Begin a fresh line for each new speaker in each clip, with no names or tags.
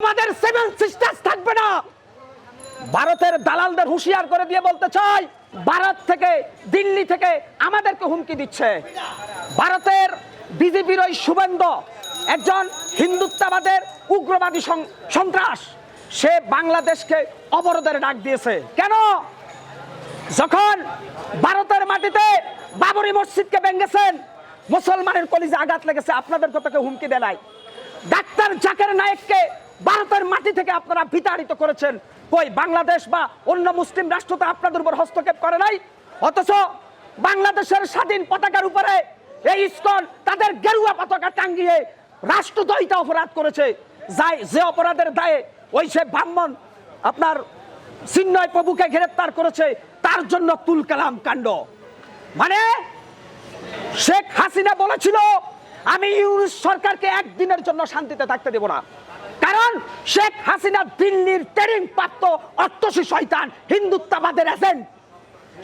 আমাদের seven sisters থাকবে না। ভারতের দালালদের হুঁশিয়ার করে দিয়ে বলতে চাই, ভারত থেকে, দিল্লি থেকে আমাদেরকে হুমকি দিচ্ছে। ভারতের বিজেপির ওই শুভেন্দু, একজন হিন্দুত্ববাদের উগ্রবাদী সন্ত্রাস, সে বাংলাদেশকে অবরোধের ডাক দিয়েছে। কেন? যখন ভারতের মাটিতে বাবরি মসজিদকে ভেঙ্গেছেন মুসলমানের কলিজে আঘাত লেগেছে, আপনাদের কথাকে হুমকি দেয় নাই। ডাক্তার জাকের নায়েককে ভারতের মাটি থেকে আপনারা বিতাড়িত করেছেন। কই, বাংলাদেশ বা অন্য মুসলিম রাষ্ট্র তো আপনাদের উপর হস্তক্ষেপ করে নাই? অথচ বাংলাদেশের স্বাধীন পতাকার উপরে এই ইস্কন তাদের গেরুয়া পতাকা টাঙ্গিয়ে রাষ্ট্রদ্রোহিতা অপরাধ করেছে। যাই, যে অপরাধের দায়ে ওই সে ব্রাহ্মণ আপনার চিন্ময় প্রভুকে গ্রেপ্তার করেছে, তার জন্য তুল কালাম কাণ্ড। মানে শেখ হাসিনা বলেছিল, আমি ইউনুস সরকারকে একদিনের জন্য শান্তিতে থাকতে দেব না। কারণ শেখ হাসিনা দিল্লির ট্রেনিং প্রাপ্ত অর্থসী শয়তান, হিন্দুত্ববাদের এজেন্ট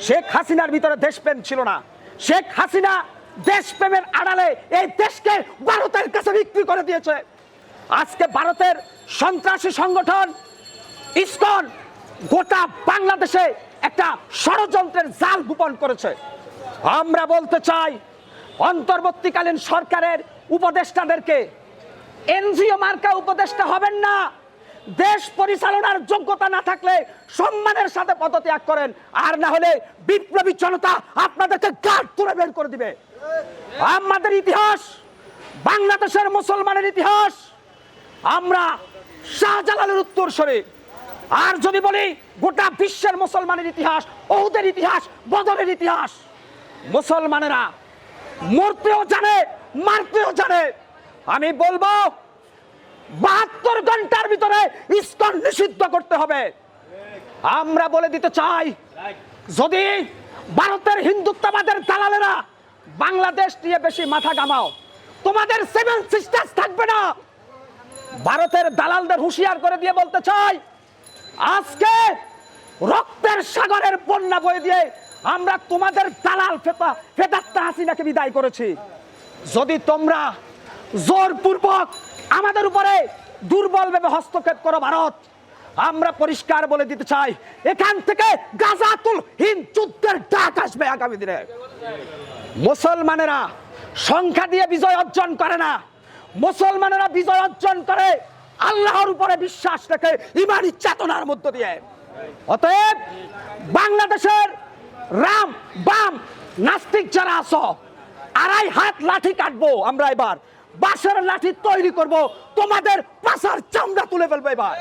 শেখ হাসিনার ভিতরে দেশপ্রেম ছিল না। শেখ হাসিনা দেশপ্রেমের আড়ালে এই দেশকে ভারতের কাছে বিক্রি করে দিয়েছে। আজকে ভারতের সন্ত্রাসী সংগঠন ইসকন গোটা বাংলাদেশে একটা ষড়যন্ত্রের জাল গোপন করেছে। আমরা বলতে চাই, অন্তর্বর্তীকালীন সরকারের উপদেষ্টাদেরকে এনজিও মার্কা উপদেষ্টা হবেন না। দেশ পরিচালনার যোগ্যতা না থাকলে সম্মানের সাথে পদত্যাগ করেন। আর না হলে বিপ্লবী জনতা আপনাদেরকে গাঢ় তুলে বের করে দিবে। আমাদের ইতিহাস, বাংলাদেশের মুসলমানের ইতিহাস, আমরা শাহজালালের উত্তর সরে আর যদি বলি, গোটা বিশ্বের মুসলমানের ইতিহাস, ওহুদের ইতিহাস বদলের ইতিহাস, মুসলমানেরা মরতেও জানে, মারতেও জানে। আমি বলব, বাহাত্তর ঘণ্টার ভিতরে ইস্কন নিষিদ্ধ করতে হবে। আমরা বলে দিতে চাই, যদি ভারতের হিন্দুত্ববাদের দালালেরা বাংলাদেশ নিয়ে বেশি মাথা গামাও তোমাদের সেভেন সিস্টার্স থাকবে না। ভারতের দালালদের হুঁশিয়ার করে দিয়ে বলতে চাই, আজকে রক্তের সাগরের বন্যা বয়ে দিয়ে আমরা তোমাদের দালাল ফেতা ফেদাত্তা হাসিনাকে বিদায় করেছি। যদি তোমরা জোরপূর্বক আমাদের উপরে দুর্বলভাবে হস্তক্ষেপ করো ভারত। আমরা পরিষ্কার বলে দিতে চাই, এখান থেকে গাজাতুল হিন্দ যুদ্ধের ডাক আসবে আগামী দিনে। মুসলমানেরা সংখ্যা দিয়ে বিজয় অর্জন করে না। মুসলমানেরা বিজয় অর্জন করে আল্লাহর উপরে বিশ্বাস রেখে ইমানি চেতনার মধ্য দিয়ে। অতএব বাংলাদেশের রাম, বাম, নাস্তিক যারা আছো, আড়াই হাত লাঠি কাটবো আমরা এবার। বাঁশের লাঠি তৈরি করব। তোমাদের পাশার চামড়া তুলে ফেলবে এবার।